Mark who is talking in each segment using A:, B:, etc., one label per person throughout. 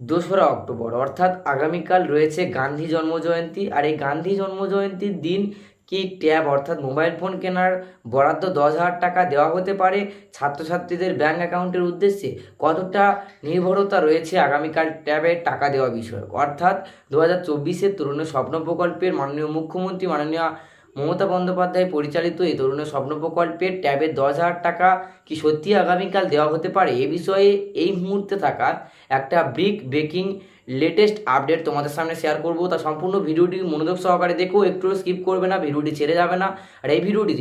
A: দোসরা অক্টোবর, অর্থাৎ আগামীকাল রয়েছে গান্ধী জন্মজয়ন্তী। আর এই গান্ধী জন্মজয়ন্তীর দিন কি ট্যাব, অর্থাৎ মোবাইল ফোন কেনার বরাদ্দ দশ হাজার টাকা দেওয়া হতে পারে ছাত্রছাত্রীদের ব্যাঙ্ক অ্যাকাউন্টের উদ্দেশ্যে? কতটা নির্ভরতা রয়েছে আগামীকাল ট্যাবে টাকা দেওয়া বিষয়ে অর্থাৎ দু হাজার চব্বিশের তরুণের স্বপ্ন প্রকল্পের মাননীয় মুখ্যমন্ত্রী, মাননীয় মমতা বন্দ্যোপাধ্যায় পরিচালিত এই তরুণের স্বপ্ন প্রকল্পের ট্যাবে দশ হাজার টাকা কি সত্যি আগামীকাল দেওয়া হতে পারে? এ বিষয়ে এই মুহূর্তে থাকা একটা ব্রিক ব্রেকিং লেটেস্ট আপডেট তোমাদের সামনে শেয়ার করব। তা সম্পূর্ণ ভিডিওটি মনোযোগ সহকারে দেখো, একটু স্কিপ করবে না, ভিডিওটি ছেড়ে যাবে না। আর এই ভিডিওটি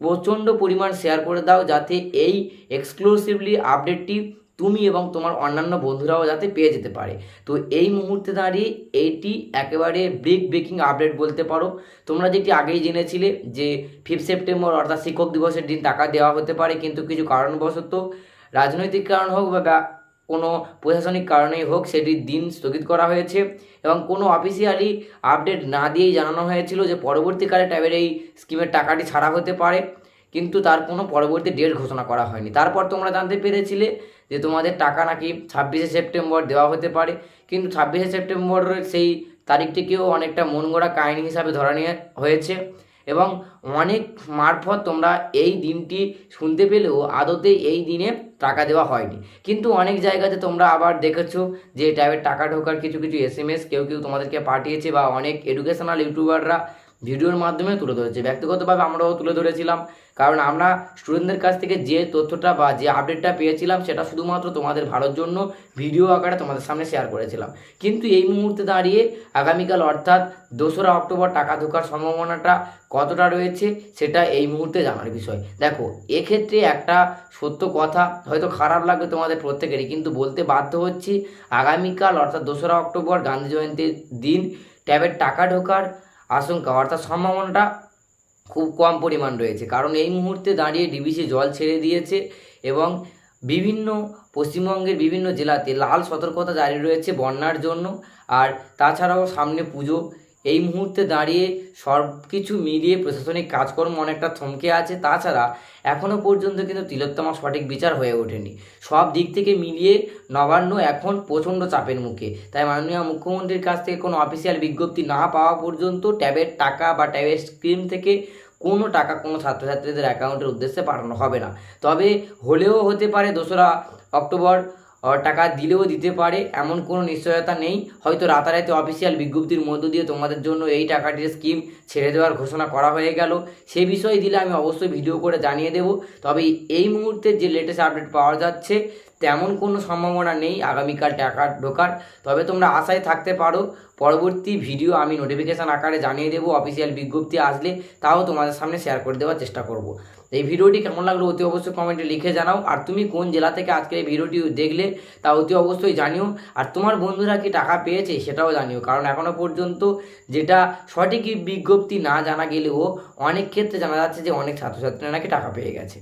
A: প্রচণ্ড পরিমাণ শেয়ার করে দাও যাতে এই এক্সক্লুসিভলি আপডেটটি তুমি এবং তোমার অন্যান্য বন্ধুরাও যাতে পেয়ে যেতে পারে। তো এই মুহূর্তে দাঁড়িয়ে এইটি একেবারে ব্রেক ব্রেকিং আপডেট বলতে পারো। তোমরা যেটি আগেই জেনেছিলে যে ফিফথ সেপ্টেম্বর অর্থাৎ শিক্ষক দিবসের দিন টাকা দেওয়া হতে পারে কিন্তু কিছু কারণবশত রাজনৈতিক কারণ হোক বা কোনো প্রশাসনিক কারণেই হোক সেটির দিন স্থগিত করা হয়েছে এবং কোনো অফিসিয়ালি আপডেট না দিয়েই জানানো হয়েছিল যে পরবর্তীকালে ট্যাবের এই স্কিমের টাকাটি ছাড়া হতে পারে। কিন্তু তার কোনো পরবর্তী ডেট ঘোষণা করা হয়নি। তারপর তোমরা জানতে পেরেছিলে যে তোমাদের টাকা নাকি ছাব্বিশে সেপ্টেম্বর দেওয়া হতে পারে। কিন্তু ছাব্বিশে সেপ্টেম্বরের সেই তারিখটিকেও অনেকটা মন গড়া কাহিনী হিসাবে ধরা নিয়ে হয়েছে এবং অনেক মারফত তোমরা এই দিনটি শুনতে পেলেও আদতে এই দিনে টাকা দেওয়া হয়নি। কিন্তু অনেক জায়গাতে তোমরা আবার দেখেছ যে টাইপের টাকা ঢোকার কিছু কিছু এস এম এস কেউ কেউ তোমাদেরকে পাঠিয়েছে বা অনেক এডুকেশনাল ইউটিউবাররা ভিডিওর মাধ্যমে তুলে ধরেছে। ব্যক্তিগতভাবে আমরাও তুলে ধরেছিলাম। কারণ আমরা স্টুডেন্টদের কাছ থেকে যে তথ্যটা বা যে আপডেটটা পেয়েছিলাম, সেটা শুধুমাত্র তোমাদের ভালোর জন্য ভিডিও আকারে তোমাদের সামনে শেয়ার করেছিলাম। কিন্তু এই মুহূর্তে দাঁড়িয়ে আগামীকাল অর্থাৎ দোসরা অক্টোবর টাকা ঢোকার সম্ভাবনাটা কতটা রয়েছে, সেটা এই মুহূর্তে জানার বিষয়। দেখো, এক্ষেত্রে একটা সত্য কথা, হয়তো খারাপ লাগবে তোমাদের প্রত্যেকেরই, কিন্তু বলতে বাধ্য হচ্ছি, আগামীকাল অর্থাৎ দোসরা অক্টোবর গান্ধী জয়ন্তীর দিন, ট্যাবের টাকা ঢোকার আশঙ্কা, অর্থাৎ সম্ভাবনাটা খুব কম পরিমাণ রয়েছে। কারণ এই মুহূর্তে দাঁড়িয়ে ডিবিসি জল ছেড়ে দিয়েছে এবং বিভিন্ন পশ্চিমবঙ্গের বিভিন্ন জেলাতে লাল সতর্কতা জারি রয়েছে বন্যার জন্য। আর তাছাড়াও সামনে পুজো এই মুহূর্তে দাঁড়িয়ে সব কিছু মিলিয়ে প্রশাসনিক কাজকর্ম অনেকটা থমকে আছে। তাছাড়া এখনও পর্যন্ত কিন্তু তিলোত্তমা সঠিক বিচার হয়ে ওঠেনি। সব দিক থেকে মিলিয়ে নবান্ন এখন প্রচণ্ড চাপের মুখে। তাই মাননীয় মুখ্যমন্ত্রীর কাছ থেকে কোনো অফিসিয়াল বিজ্ঞপ্তি না পাওয়া পর্যন্ত ট্যাবের টাকা বা ট্যাবের স্ক্রিম থেকে কোনো টাকা কোনো ছাত্রছাত্রীদের অ্যাকাউন্টের উদ্দেশ্যে পাঠানো হবে না। তবে হলেও হতে পারে দোসরা অক্টোবর টাকা দিলেও দিতে পারে, এমন কোনো নিশ্চয়তা নেই। হয়তো রাতারাতি অফিসিয়াল বিজ্ঞপ্তির মধ্য দিয়ে তোমাদের জন্য এই টাকাটির স্কিম ছেড়ে দেওয়ার ঘোষণা করা হয়ে গেল। সে বিষয়ে দিলে আমি অবশ্যই ভিডিও করে জানিয়ে দেব। তবে এই মুহূর্তে যে লেটেস্ট আপডেট পাওয়া যাচ্ছে, তেমন কোনো সম্ভাবনা নেই। আগামীকাল টাকা ঢোকার। তবে তোমরা আশায় থাকতে পারো, পরবর্তী ভিডিও আমি নোটিফিকেশান আকারে জানিয়ে দেবো। অফিসিয়াল বিজ্ঞপ্তি আসলে তাও তোমাদের সামনে শেয়ার করে দেওয়ার চেষ্টা করব। এই ভিডিওটি কেমন লাগল অতি অবশ্যই কমেন্টে লিখে জানাও। আর তুমি কোন জেলা থেকে আজকে এই ভিডিওটি দেখলে তা অতি অবশ্যই জানিও। আর তোমার বন্ধুরা কি টাকা পেয়েছে সেটাও জানিও। কারণ এখনও পর্যন্ত যেটা সঠিক বিজ্ঞপ্তি না জানা গেলেও অনেক ক্ষেত্রে জানা যাচ্ছে যে অনেক ছাত্রছাত্রীরা নাকি টাকা পেয়ে গেছে।